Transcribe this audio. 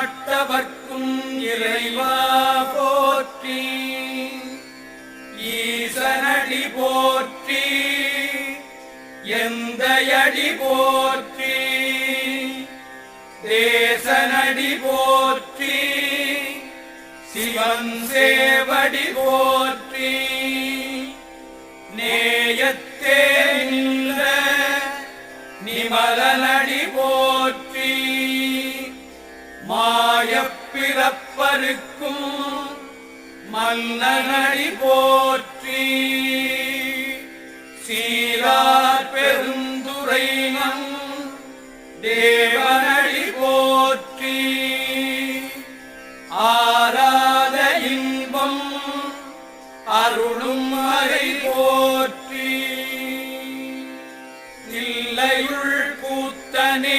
எல்லாட்டவர்க்கும் இறைவா போற்றி. ஈசனடி போற்றி. எந்தையடி போற்றி. தேசனடி போற்றி. சிவன் சேவடி போற்றி. நேயத்தே நின்ற மலனடி போற்றி. மாயப்பிறப்பருக்கும் மன்னனடி போற்றி. சீரார் பெருந்துரைனம் தேவனடி போற்றி. ஆராத இன்பம் அருளும் இல்லையுள் கூத்தனே